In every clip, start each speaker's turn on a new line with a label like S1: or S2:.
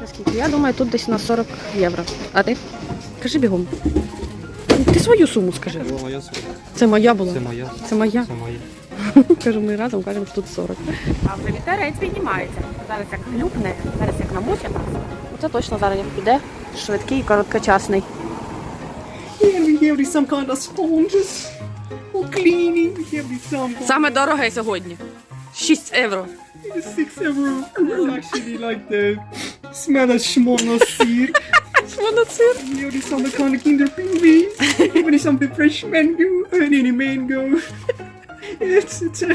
S1: Це скільки? Я думаю, тут десь на 40 євро. А ти? Кажи бігом. Ти свою суму скажи.
S2: Це моя сума.
S1: Це моя була.
S2: Це моя.
S1: Це моя.
S2: Це моя.
S1: Кажу, ми разом кажемо, що тут 40. А вже вітерець піднімається. Зараз як хлюпне, зараз як намочить нас. Це точно зараз як піде. Швидкий і короткочасний.
S2: Yeah, we have some kind of sponges. Cleaning, some kind
S1: Саме дороге сьогодні. 6 євро.
S2: of six euro. It's actually like the smell of schmonosir.
S1: Моноцир.
S2: We have some kind of kinder pingui. Even some the fresh mango and any mango. It's, it's a...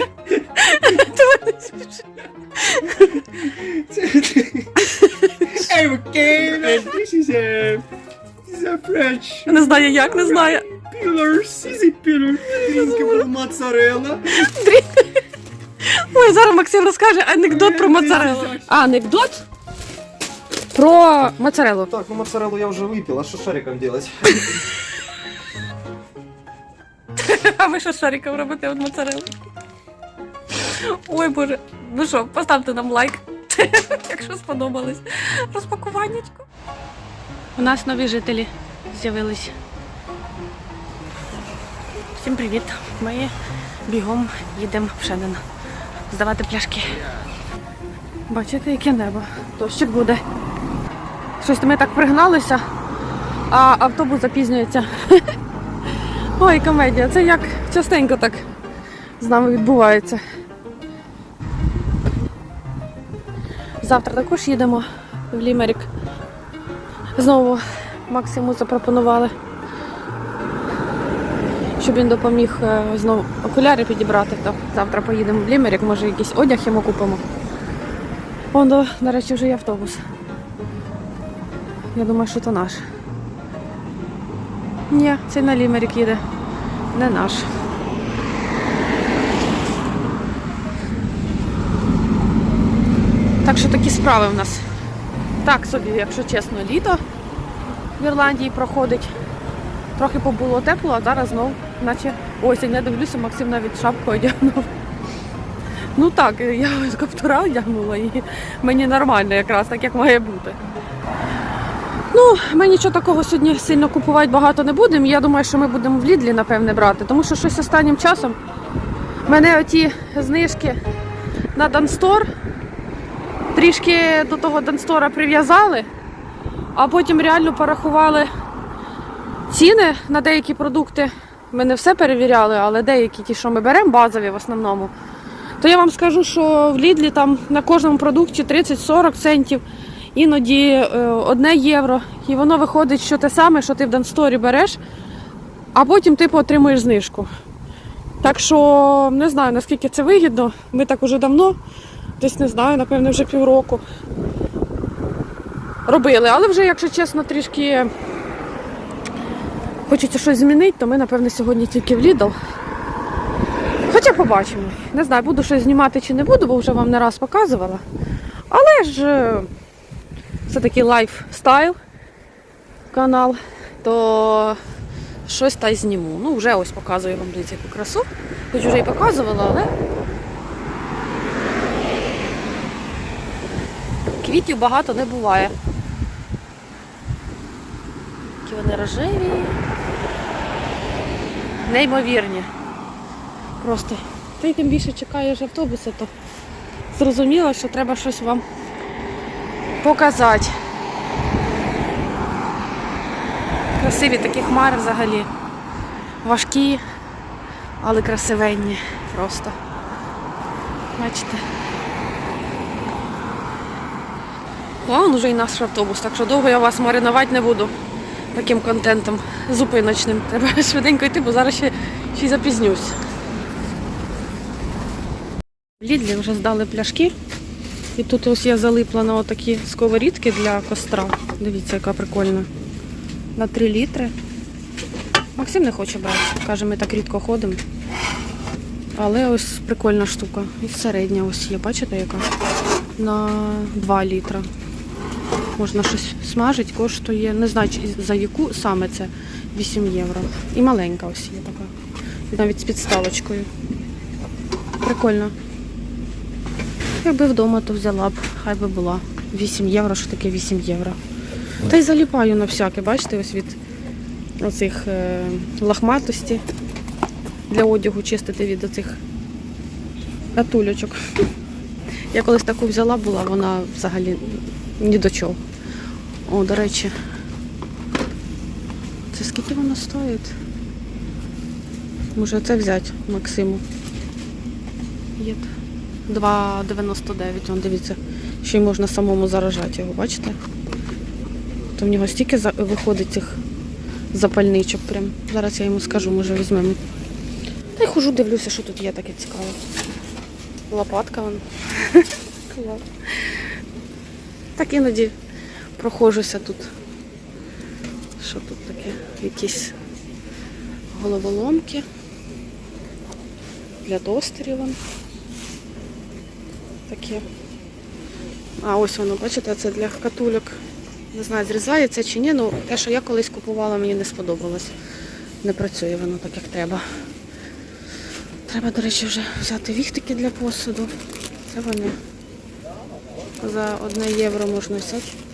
S2: okay, man, this is a... This is a fresh...
S1: Не знаю як, не знаю.
S2: Pillars, easy pillars. Drinkable mozzarella.
S1: Ой, зараз Максим розкаже анекдот про моцарелу. А, анекдот? Про моцарелу.
S2: Так, ну моцареллу я уже выпил, а что шариком делать?
S1: А ви що з шариком робите від моцарели? Ой боже. Ну що, поставте нам лайк, якщо сподобалось. Розпакуваннячко. У нас нові жителі з'явились. Всім привіт. Ми бігом їдемо в Шенен. Здавати пляшки. Бачите, яке небо. Дощик буде. Щось ми так пригналися, а автобус запізнюється. Ой, комедія, це як частенько так з нами відбувається. Завтра також їдемо в Лімерік. Знову Максиму запропонували, щоб він допоміг е, знову окуляри підібрати. То завтра поїдемо в Лімерік, може якийсь одяг йому купимо. Вон, до, речі, вже є автобус. Я думаю, що то наш. Ні, цей на Лімерік їде. Не наш. Так що такі справи в нас. Так собі, якщо чесно, літо в Ірландії проходить. Трохи побуло тепло, а зараз знов, наче осінь. Я дивлюся, Максим навіть шапку одягнув. Ну так, я каптура одягнула і мені нормально якраз, так як має бути. Ну, ми нічого такого сьогодні сильно купувати багато не будемо. Я думаю, що ми будемо в Лідлі, напевне, брати, тому що щось останнім часом мене оті знижки на Данстор трішки до того Данстора прив'язали, а потім реально порахували ціни на деякі продукти. Ми не все перевіряли, але деякі ті, що ми беремо, базові в основному. То я вам скажу, що в Лідлі там на кожному продукті 30-40 центів іноді е, одне євро, і воно виходить, що те саме, що ти в Дансторі береш, а потім типу отримуєш знижку. Так що не знаю наскільки це вигідно. Ми так уже давно, десь не знаю, напевно, вже півроку робили. Але вже, якщо чесно, трішки хочеться щось змінити, то ми, напевно, сьогодні тільки в Lidl. Хоча побачимо. Не знаю, буду щось знімати чи не буду, бо вже вам не раз показувала. Але ж. це такий лайфстайл канал, то щось та й зніму. Ну, вже ось показую вам дивіться, яку красу. Хоч вже і показувала, але. Квітів багато не буває. Які вони рожеві. Неймовірні. Просто. Й тим більше чекаєш автобуси, то зрозуміло, що треба щось вам показати. Красиві такі хмари взагалі. Важкі, але красивенні просто. Бачите. А он уже і наш автобус, так що довго я вас маринувати не буду таким контентом зупиночним. Треба швиденько йти, бо зараз ще, ще й запізнюсь. Лідлі вже здали пляшки. І тут ось я залипла на отакі сковорідки для костра. Дивіться, яка прикольна. На 3 літри. Максим не хоче брати. Каже, ми так рідко ходимо. Але ось прикольна штука. І середня ось є, бачите, яка? На 2 літра. Можна щось смажити, коштує, не знаю за яку саме це 8 євро. І маленька ось є така. Навіть з підставочкою. Прикольно. Якби вдома, то взяла б, хай би була. 8 євро, що таке 8 євро. Та й заліпаю на всяке, бачите, ось від оцих е, лахматості для одягу чистити від оцих атулючок. Я колись таку взяла була, вона взагалі ні до чого. О, до речі. Це скільки воно стоїть? Може це взяти Максиму. Є 2,99. Вон дивіться, ще й можна самому заражати його, бачите? То в нього стільки виходить цих запальничок прям. Зараз я йому скажу, може візьмемо. Та й хожу, дивлюся, що тут є таке цікаве. Лопатка вон. Так іноді проходжуся тут. Що тут таке? Якісь головоломки. Для тостерів. Таке. А ось воно, бачите, це для катульок. Не знаю, зрізається чи ні, ну те, що я колись купувала, мені не сподобалось. Не працює воно так, як треба. Треба, до речі, вже взяти віхтики для посуду. Це вони. За одне євро можна взяти.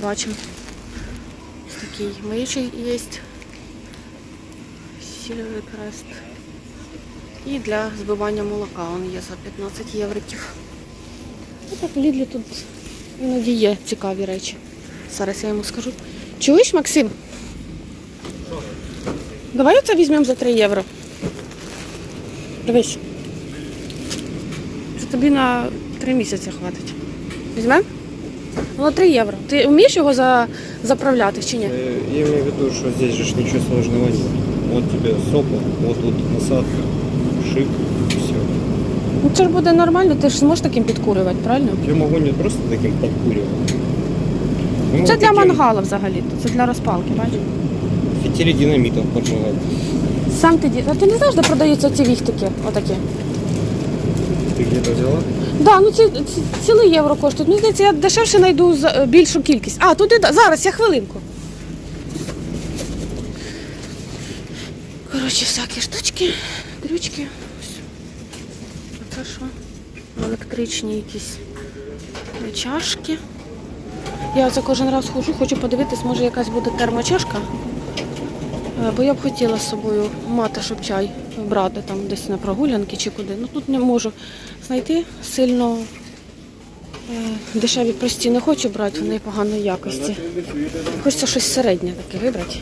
S1: Побачимо. Ось такий миючий є. Сільовий крест. І для збивання молока він є за 15 євриків. Ну так, Лідлі тут іноді є цікаві речі. Зараз я йому скажу. Чуєш, Максим? Давай оце візьмемо за 3 євро. Дивись. Це тобі на 3 місяці хватить. Візьмемо? Ну, 3 євро. Ти вмієш його за... заправляти чи ні?
S3: Э, Я имею в виду, что здесь же ж ничего сложного нет. Вот тебе сопла, вот тут насадка, шип, все.
S1: Ну це ж буде нормально, ти ж зможеш таким підкурювати, правильно?
S3: Я могу не просто таким подкуривать. Я
S1: Це для мангала взагалі, це для розпалки, бачиш?
S3: Фитили динамитов поджигать.
S1: Сам ти ді- А ти не знаєш, де продаються ці віхтики? Отакі.
S3: Ты где-то взяла?
S1: Да, ну ці, ці цілий євро коштують. Мені здається, я дешевше знайду за е, більшу кількість. А, туди да- зараз, я хвилинку. Коротше, всякі штучки, дрючки. Ось. А це що? Електричні якісь чашки. Я оце кожен раз ходжу, хочу подивитись, може якась буде термочашка. Е, Бо я б хотіла з собою мати, щоб чай брати там десь на прогулянки чи куди. Ну тут не можу знайти сильно е, дешеві прості не хочу брати, вони поганої якості. Хочеться щось середнє таке вибрати.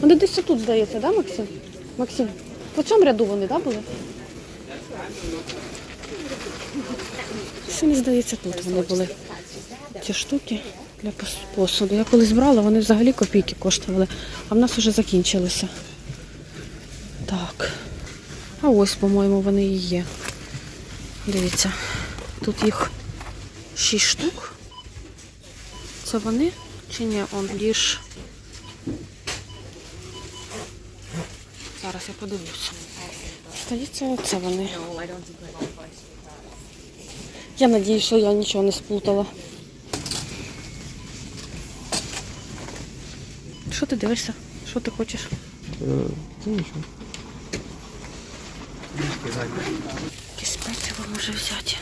S1: Вони десь тут здається, да, Максим? Максим, по цьому ряду вони, да, були? Що мені здається, тут вони були. Ці штуки для пос- посуду. Я колись брала, вони взагалі копійки коштували, а в нас вже закінчилися. Так. А ось, по-моєму, вони і є. Дивіться, тут їх шість штук. Це вони чи ні? Он ліж. Зараз я подивлюся. Здається, оце вони. Я надію, що я нічого не сплутала. Ти дивишся? Що ти хочеш?
S3: Да.
S1: Якісь пиво може взяти.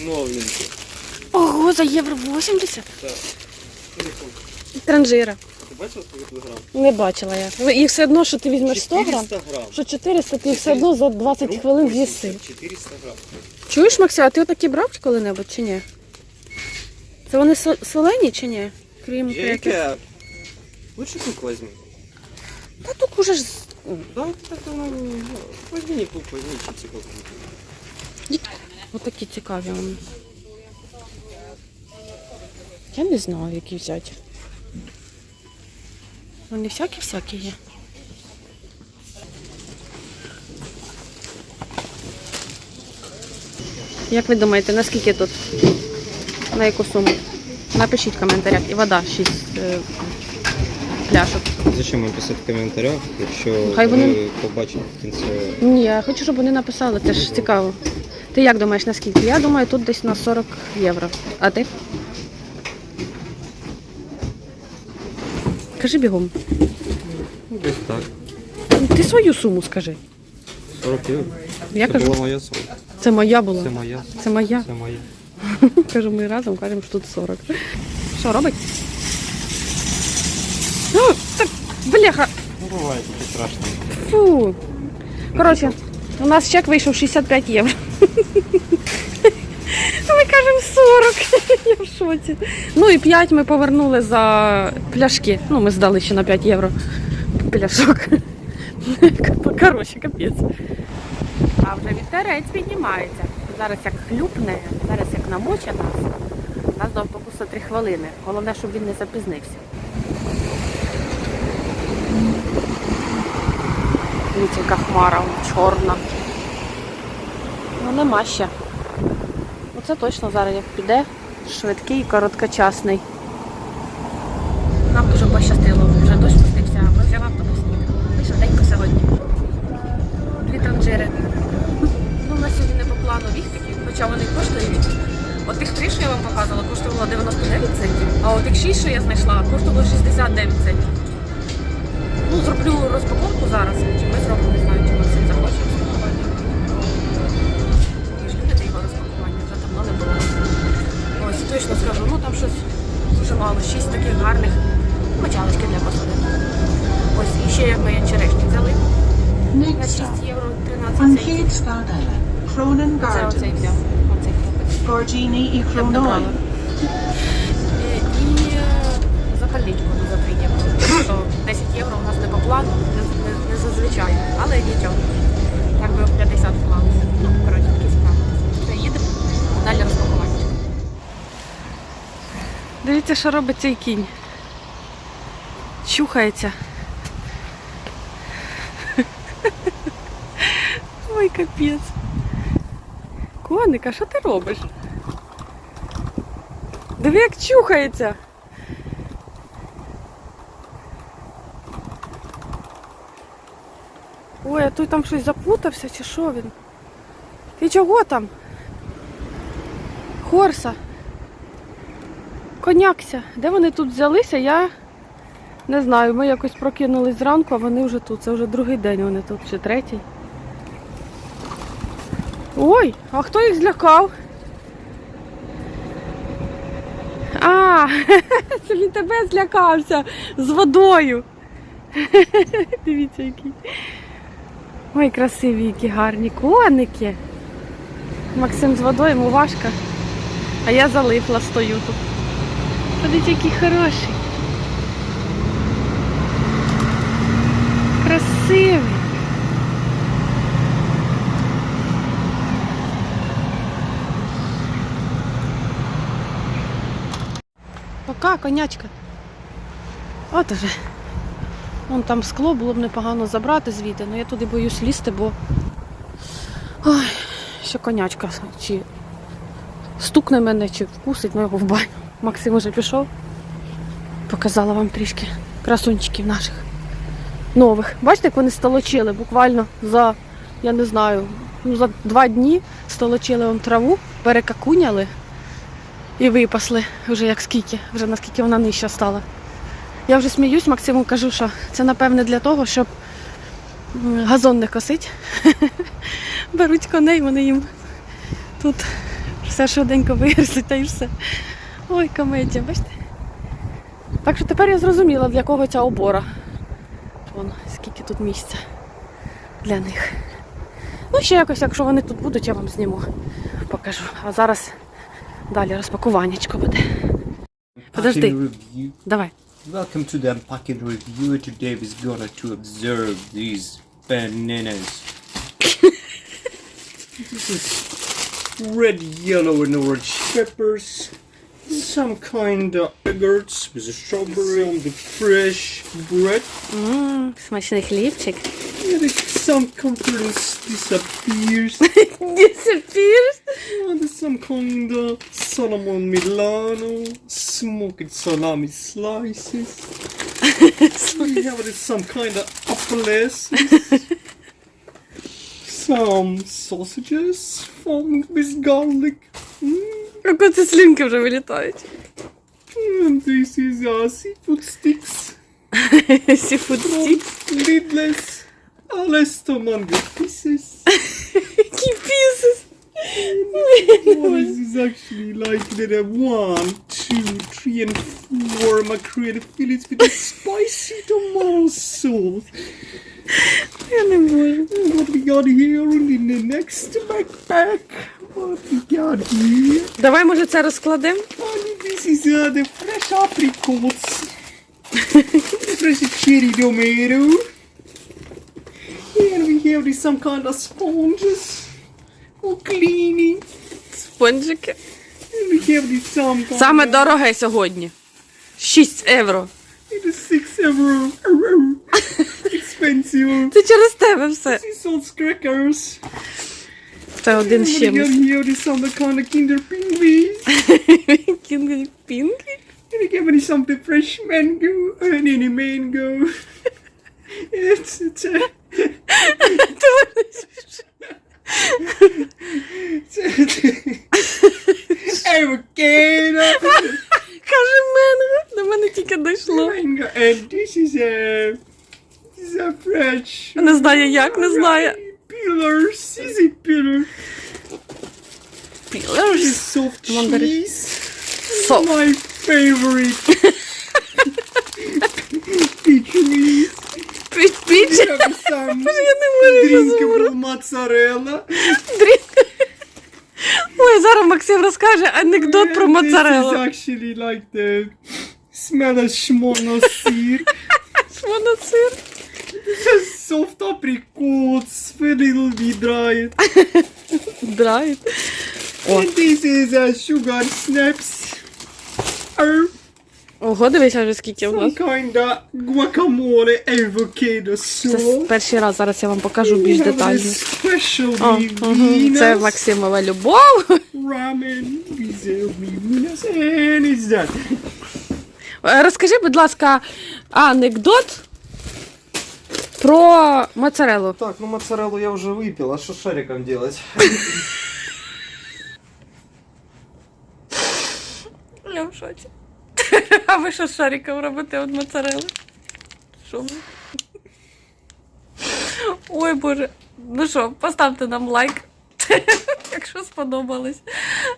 S3: Новенький.
S1: Ого, за євро 80? Транжира.
S3: Ты бачила, сколько тут грамм?
S1: Не бачила я. Ну, Їх все одно, що ти візьмеш 100 грам,
S3: 400 грамм.
S1: що 400, ти їх все одно за 20 хвилин з'їси.
S3: 400 грамм.
S1: Чуєш, Максим, а ти отакі брав коли-небудь чи ні? Це вони солені чи ні? Крім?
S3: Яке? Лучше кук возьми.
S1: Та тут уже ж.
S3: Да, так оно, ну, возьми не кук, возьми чипсы какие-то.
S1: Отакі цікаві вони. Я не знаю, які взяти. Вони всякі-всякі є. Як ви думаєте, наскільки тут? На яку суму? Напишіть в коментарях. І вода 6 е, пляшок.
S3: Зачем вам писати в коментарях, якщо
S1: Хай вони-
S3: ви побачите в кінці
S1: Ні, я хочу, щоб вони написали, це ж цікаво. Ти як думаєш, наскільки? Я думаю, тут десь на 40 євро. А ти? Кажи бігом.
S3: Ну, десь так.
S1: Ти свою суму скажи.
S3: 40 євро.
S1: Я
S3: Це
S1: кажу,
S3: була моя сума.
S1: це моя була.
S3: Це моя.
S1: Це моя.
S3: Це моя.
S1: Кажу, ми разом кажемо, що тут 40. Що робить? Так, бляха.
S3: Ну, буває, таке страшно.
S1: Фу. Коротше, у нас чек вийшов 65 євро. Ми кажемо 40. Я в шоці. Ну і 5 ми повернули за пляшки. Ну, ми здали ще на 5 євро пляшок. Коротше, капець. А вже вітерець піднімається. Зараз як хлюпне, зараз як намоче нас. Нас до автобуса 3 хвилини. Головне, щоб він не запізнився. Дивіться, хмара чорна. Ну нема ще. Оце точно зараз як піде. Швидкий і короткочасний. Що я знайшла, коштувало 69 центів. Ну, зроблю розпаковку зараз. Чи ми зробимо, не знаю, чи Максим захоче розпакування. Ви ж любите його розпакування, вже давно не було. Ось точно скажу, ну там щось дуже мало. Шість таких гарних мочалочки для посуди. Ось і ще як ми черешні взяли. На 6 євро 13 центів. Це оцей взяв. Оцей хлопець.
S4: Gorgini і
S1: Я що робить цей кінь. Чухається. Ой, капець. Коник, а що ти робиш? Диви, як чухається. Ой, а той там щось запутався, чи що він? Ти чого там? Хорса. Конякся. Де вони тут взялися, я не знаю. Ми якось прокинулись зранку, а вони вже тут. Це вже другий день вони тут, чи третій. Ой, а хто їх злякав? А, це він тебе злякався з водою. Дивіться, які. Ой, красиві, які гарні коники. Максим з водою, йому важко. А я залипла, стою тут. Подивіться, який хороший. Красивий. Пока, конячка. От уже. Вон там скло було б непогано забрати звідти, але я туди боюсь лізти, бо Ой, ще конячка чи стукне мене, чи вкусить, ну його в баню. Максим уже пішов. Показала вам трішки красунчиків наших нових. Бачите, як вони столочили буквально за, я не знаю, ну, за два дні столочили вам траву, перекакуняли і випасли вже як скільки, вже наскільки вона нижча стала. Я вже сміюсь, Максиму кажу, що це напевне для того, щоб газон не косить. Беруть коней, вони їм тут все швиденько вигризуть та й все. Ой, комедія, бачите? Так що тепер я зрозуміла, для кого ця обора. Вон, скільки тут місця для них. Ну, ще якось, якщо вони тут будуть, я вам зніму, покажу. А зараз далі розпакуваннячко буде. Подожди. Давай.
S3: Welcome to the unpacking review. Today we're gonna to observe these bananas. this is red, yellow, and orange peppers. some kind of yogurts with a strawberry on the fresh bread.
S1: Mmm, smaczny
S3: chlebczyk. Yeah, some completely disappears.
S1: disappears?
S3: And some kind of Solomon Milano, smoked salami slices. we have some kind of apples. some sausages formed with garlic. Mm.
S1: Як оце слюнки вже вилітають.
S3: And this is uh, seafood sticks.
S1: Сіфуд стік.
S3: Lidless. Alesto mango pieces.
S1: Які пісис.
S3: Well, this is actually like the one, two, three, and four mackerel fillets with a spicy tomato sauce.
S1: Я не можу.
S3: What we got here in the next backpack? What we got here?
S1: Давай, може, це розкладемо?
S3: And this is uh, the fresh apricots. fresh cherry tomato. And we have this some kind of sponges for cleaning.
S1: Спонжики.
S3: And we have this some kind
S1: Саме
S3: of
S1: дороге сьогодні. 6 євро.
S3: it is six euro. Expensive.
S1: Це через тебе все.
S3: This is all crackers.
S1: Це один
S3: And
S1: з
S3: we got
S1: чимось.
S3: here this some kind of Kinder Pingles.
S1: Кінг Пінки.
S3: And we give me some the fresh mango and any mango. it's it's a avocado.
S1: Каже менго. До мене тільки дійшло.
S3: mango. And this is a this is a fresh.
S1: Не знаю як, не знаю.
S3: Pillars. Is it pillars? This soft
S1: Mandarin.
S3: cheese.
S1: Soft.
S3: My favorite. Cheese.
S1: Піч.
S3: Some
S1: Я не можу вже замору.
S3: drinkable mozzarella.
S1: Ой, зараз Максим розкаже анекдот про
S3: This is
S1: моцарелу.
S3: actually like the smell of.
S1: Воно сир.
S3: Just soft a little bit dried. And this is a sugar snaps. Or
S1: Ого, дивися вже скільки у
S3: some
S1: нас.
S3: kind of guacamole avocado
S1: Це
S3: sauce.
S1: перший раз, зараз я вам покажу більш детально.
S3: this special
S1: О, угу. Це Максимова любов.
S3: ramen. These are Venus. And it's that.
S1: Е, Розкажи, будь ласка, анекдот про моцарелу.
S2: Так, ну моцареллу я уже выпил, а что с шариком делать?
S1: Я в шоці. А ви що з шариком робите від моцарели? Що ви? Ой Боже. Ну що, поставте нам лайк, якщо сподобалось.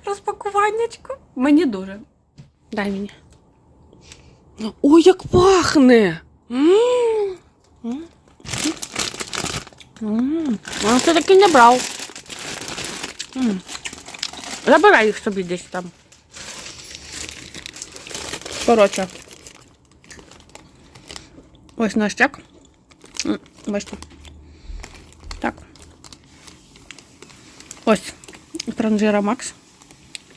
S1: Розпакуваннячко. Мені дуже. Дай мені. Ой, як пахне! М. М. М. А це таки не брав. Забирай їх собі десь там. Коротше. Ось наш чек. Бачите. Так. Ось. Транжира Макс.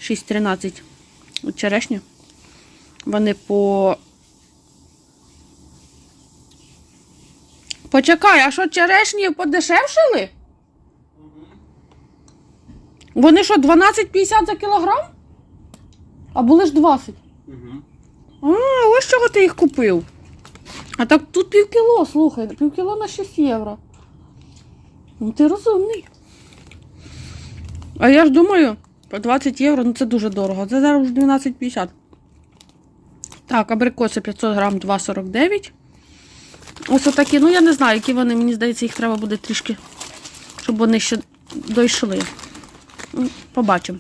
S1: 6.13. От Черешня. Вони по. Почекай, а що черешні подешевшили? Вони що, 12,50 за кілограм? А були ж 20. А, ось чого ти їх купив. А так тут півкіло, слухай, півкіло на 6 євро. Ну ти розумний. А я ж думаю, по 20 євро, ну це дуже дорого. Це зараз 12,50. Так, абрикоси 500 грам 2,49. Ось отакі, ну я не знаю, які вони, мені здається, їх треба буде трішки, щоб вони ще дійшли. Ну, Побачимо.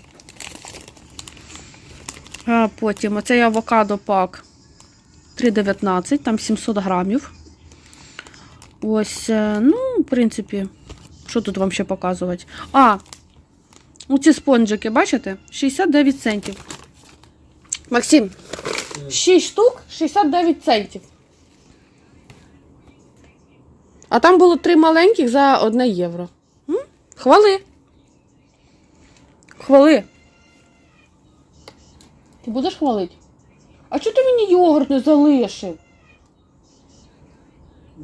S1: А потім оцей авокадо пак 3,19, там 700 грамів. Ось, е, ну, в принципі, що тут вам ще показувати? А, оці спонжики, бачите? 69 центів. Максим, 6 штук 69 центів. А там було 3 маленьких за 1 євро. М? Хвали. Хвали. Ти будеш хвалити? А чого ти мені йогурт не залишив?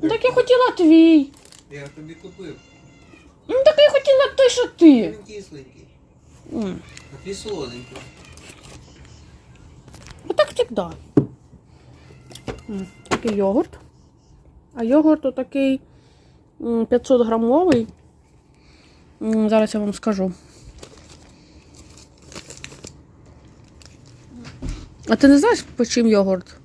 S1: Ну, так я хотіла твій.
S2: Я тобі купив.
S1: Ну так я хотіла той, що ти.
S2: Він кисленький.
S1: М.
S2: А ти солоденький.
S1: Ну так завжди. Такий йогурт. А йогурт отакий 500 грамовий. Зараз я вам скажу. А ти не знаєш, по чим йогурт?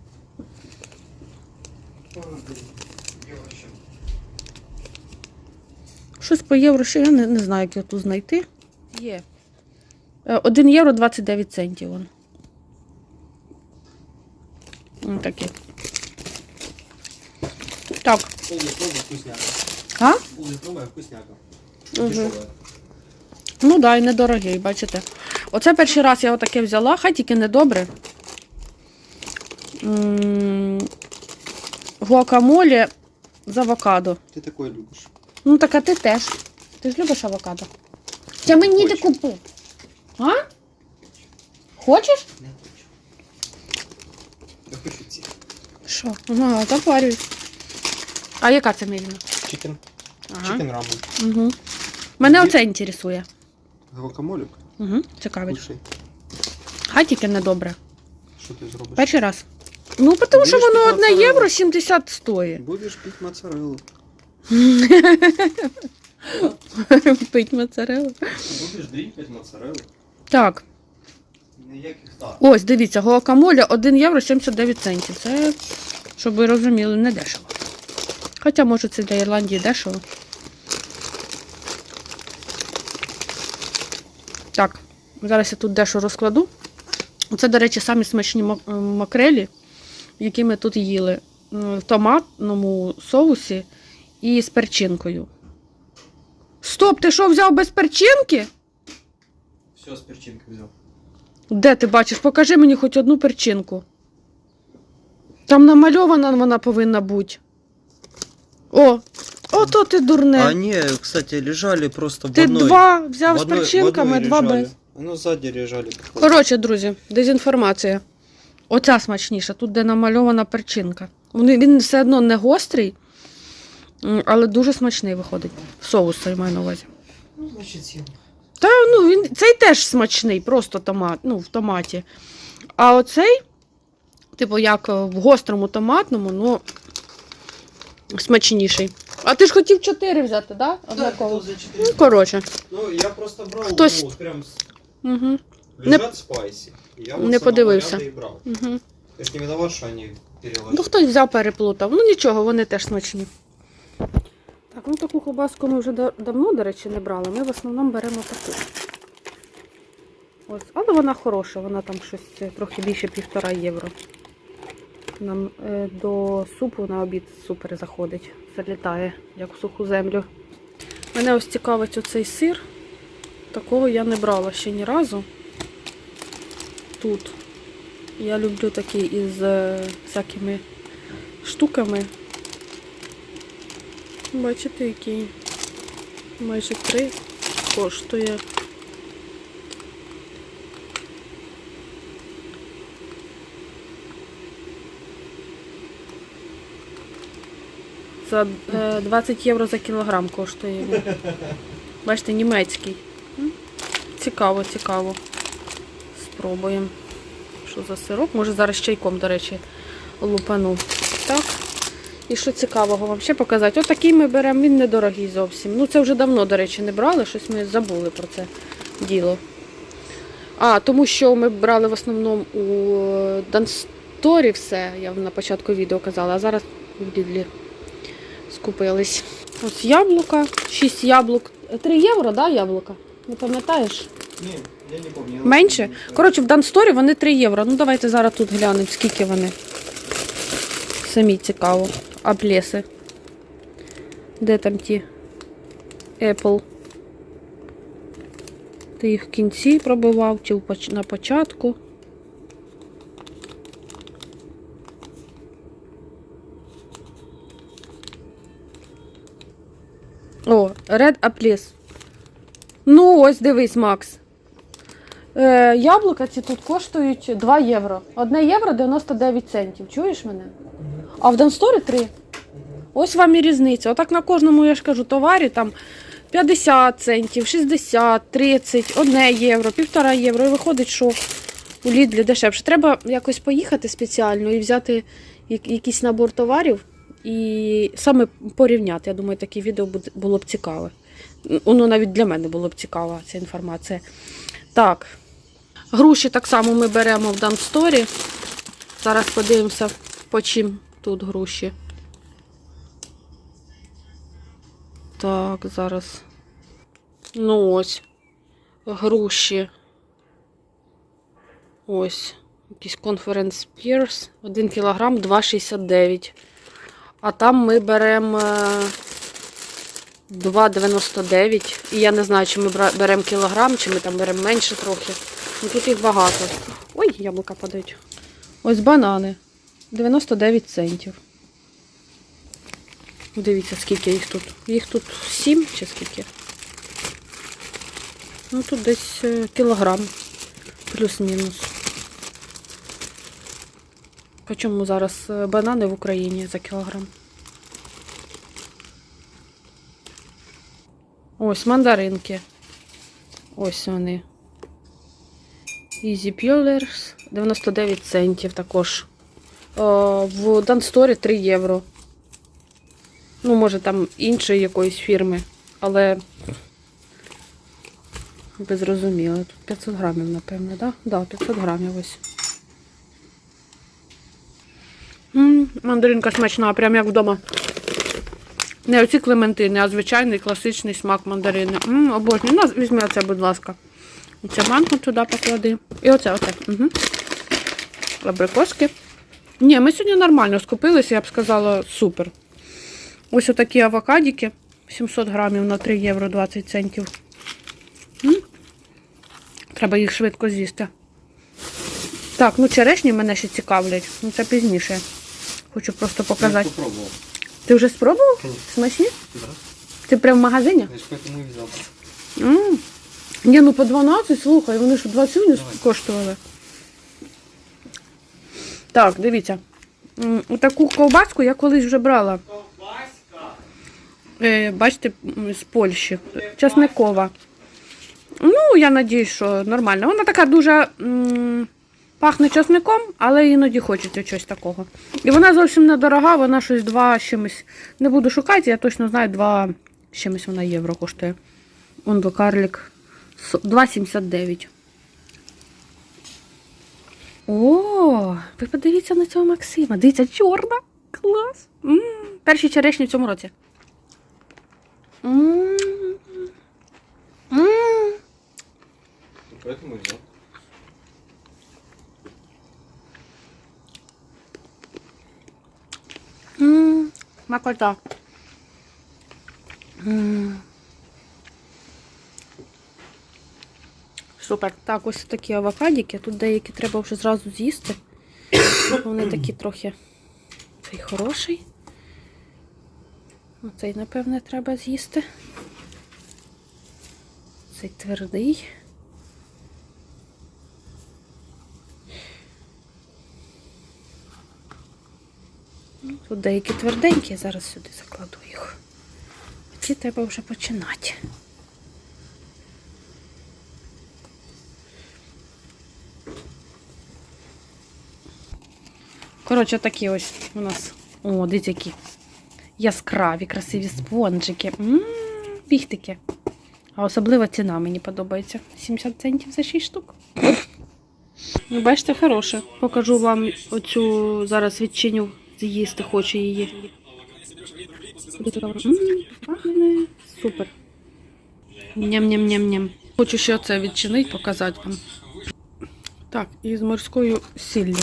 S1: Щось по євро ще, я не, не знаю, як його тут знайти. Є. 1 євро 29 центів. Вон. Ось такі. Так. А? Угу. Ну так, да, і недорогий, бачите. Оце перший раз я отаке взяла, хай тільки недобре. Гуакамолі з авокадо.
S3: Ты такое любишь.
S1: Ну так а ти теж. Ти ж любиш авокадо. Я мені не купи. А? Хочеш?
S3: Не хочу. Я хочу ці.
S1: Що? Ага, запарюй. А яка це мівіна?
S3: Чикен.
S1: Ага.
S3: Чикен рамен.
S1: Угу. Мене оце інтересує.
S3: Гвакамолік.
S1: Угу. Цікавить.
S3: Кушай.
S1: Хай тільки недобре.
S3: Що ти зробиш?
S1: Перший раз. Ну, тому що
S3: Будеш
S1: воно
S3: під
S1: одне
S3: моцареллу?
S1: євро 70 стоїть.
S3: Будеш пити моцареллу.
S1: Пить моцарелу.
S3: Будеш дріпати моцареллу.
S1: Так,
S3: Ніяких так.
S1: ось дивіться, гуакамоле 1 євро 79 центів. Це, щоб ви розуміли, не дешево. Хоча, може, це для Ірландії дешево. Так, зараз я тут дещо розкладу. Це, до речі, самі смачні е, макрелі, які ми тут їли. В томатному соусі і з перчинкою. Стоп, ти що взяв без перчинки?
S3: Все, з перчинки взяв.
S1: Де ти бачиш? Покажи мені хоч одну перчинку. Там намальована вона повинна бути. О, ото ти дурне.
S5: Они, кстати, лежали просто в
S1: ти
S5: одной.
S1: два взяв
S5: в
S1: з
S5: в
S1: перчинками,
S5: одной
S1: два
S5: лежали.
S1: без.
S5: Ну, сзади лежали. походу.
S1: Коротше, друзі, дезінформація. Оця смачніша, тут де намальована перчинка. Вони- Він все одно не гострий, м, але дуже смачний виходить. Соус я маю на увазі.
S3: Ну, значить, сім.
S1: Та ну він цей теж смачний, просто томат, ну, в томаті. А оцей, типу, як е, в гострому томатному, ну смачніший. А ти ж хотів чотири взяти, да? Однаково.
S3: за
S1: Ну, коротше.
S3: Ну, я просто брав,
S1: Хтось-
S3: ну, прям
S1: Угу.
S3: лежать спайсі. Я
S1: Не подивився.
S3: і брав.
S1: Угу.
S3: Я ж не виноват, що вони переложили.
S1: Ну, хтось взяв, переплутав. Ну нічого, вони теж смачні. Так, ну таку ковбаску ми вже давно, до речі, не брали. Ми в основному беремо таку. Ось, але вона хороша, вона там щось е, трохи більше півтора євро. Нам е, до супу на обід супер заходить. Залітає, як в суху землю. Мене ось цікавить оцей сир. Такого я не брала ще ні разу. Тут. Я люблю такий із е, всякими штуками. Бачите, який майже три коштує. За е, 20 євро за кілограм коштує. Бачите, німецький. Цікаво, цікаво. Спробуємо. Що за сироп? Може зараз чайком, до речі, лупану. Так. І що цікавого вам ще показати? Отакий ми беремо, він недорогий зовсім. Ну, це вже давно, до речі, не брали, щось ми забули про це діло. А, тому що ми брали в основному у Дансторі все, я вам на початку відео казала, а зараз в Лідлі скупились. Ось яблука, 6 яблук. 3 євро, да, яблука? Не пам'ятаєш?
S3: Ні, я не пам'ятаю.
S1: Менше? Коротше, в Дансторі вони 3 євро. Ну давайте зараз тут глянемо, скільки вони. Самі цікаво. А плеси. Де там ті? Apple. Ти їх в кінці пробивав чи на початку. Red Apples. Ну, ось дивись, Макс. Е, яблука ці тут коштують 2 євро. 1 євро 99 центів. Чуєш мене? А в Донсторі 3. Ось вам і різниця. Отак на кожному, я ж кажу, товарі там 50 центів, 60, 30, 1 євро, 1,5 євро. І виходить, що у Лідлі дешевше. Треба якось поїхати спеціально і взяти якийсь набор товарів і саме порівняти. Я думаю, таке відео було б цікаве. Воно навіть для мене було б цікава ця інформація. Так. Груші так само ми беремо в Дамсторі. Зараз подивимося, по чим тут груші. Так, зараз. Ну ось. Груші. Ось. Якийсь конференц Пірс. 1 кілограм 2,69. А там ми беремо е, 2,99. І я не знаю, чи ми беремо кілограм, чи ми там беремо менше трохи. Ну тут їх багато. Ой, яблука падають. Ось банани. 99 центів. Дивіться, скільки їх тут. Їх тут 7 чи скільки? Ну тут десь е, кілограм. Плюс-мінус. По чому зараз е, банани в Україні за кілограм? Ось мандаринки. Ось вони. Easy Peelers 99 центів також. О, в Дансторі 3 євро. Ну, може, там іншої якоїсь фірми, але ви зрозуміли. Тут 500 грамів, напевно, так? Да? Да, 500 грамів ось. М, мандаринка смачна, прям як вдома. Не оці клементини, а звичайний класичний смак мандарини. М, обожнюю. Ну, візьми оце, будь ласка. Оце манго туди поклади. І оце, оце. Угу. Абрикоски. Ні, ми сьогодні нормально скупилися, я б сказала, супер. Ось отакі авокадики. 700 грамів на 3 євро 20 центів. М? Треба їх швидко з'їсти. Так, ну черешні мене ще цікавлять. Ну це пізніше. Хочу просто показати.
S5: попробовал.
S1: Ти вже спробував? Смачні?
S5: Да.
S1: Ти прям в магазині?
S5: Я ж поэтому и взял.
S1: М. Ні, ну по 12, слухай, вони ж 20 не
S5: Давай.
S1: коштували. Так, дивіться. М, Таку ковбаску я колись вже брала. Е, бачите, м, з Польщі. Часникова. Ну, я надіюсь, що нормально. Вона така дуже м, пахне часником, але іноді хочеться чогось такого. І вона зовсім недорога, вона щось 2 чимось. Не буду шукати, я точно знаю, 2 чимось вона євро коштує. Он до карлик. 2,79. О, ви подивіться на цього Максима. Дивіться, чорна. Клас. М, Перші черешні в цьому році. М. М.
S5: И взял.
S1: М, Смакота. М. Супер. Так, ось такі авокадики. Тут деякі треба вже зразу з'їсти. Вони такі трохи. Цей хороший. Оцей, напевне, треба з'їсти. Цей твердий. Тут деякі тверденькі, я зараз сюди закладу їх. Ці треба вже починати. Коротше, такі ось у нас. О, дивіться, які яскраві, красиві спонжики. М, Бігтики. А особливо ціна мені подобається. 70 центів за 6 штук. Ну, бачите, хороше. Покажу вам оцю зараз відчиню, з'їсти хочу її. Пахне Супер. Ням-ням-ням-ням. Хочу ще це відчинити, показати вам. Так, і з морською сіллю.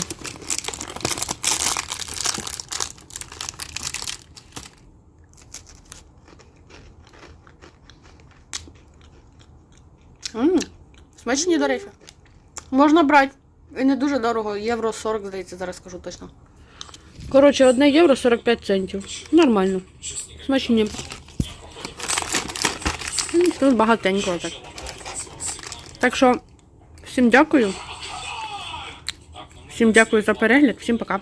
S1: Смачні, до речі. Можна брати. І не дуже дорого. Євро 40, здається, зараз скажу точно. Коротше, 1 євро 45 центів. Нормально. Смачні. Тут багатенько так. Так що, всім дякую. Всім дякую за перегляд, всім пока.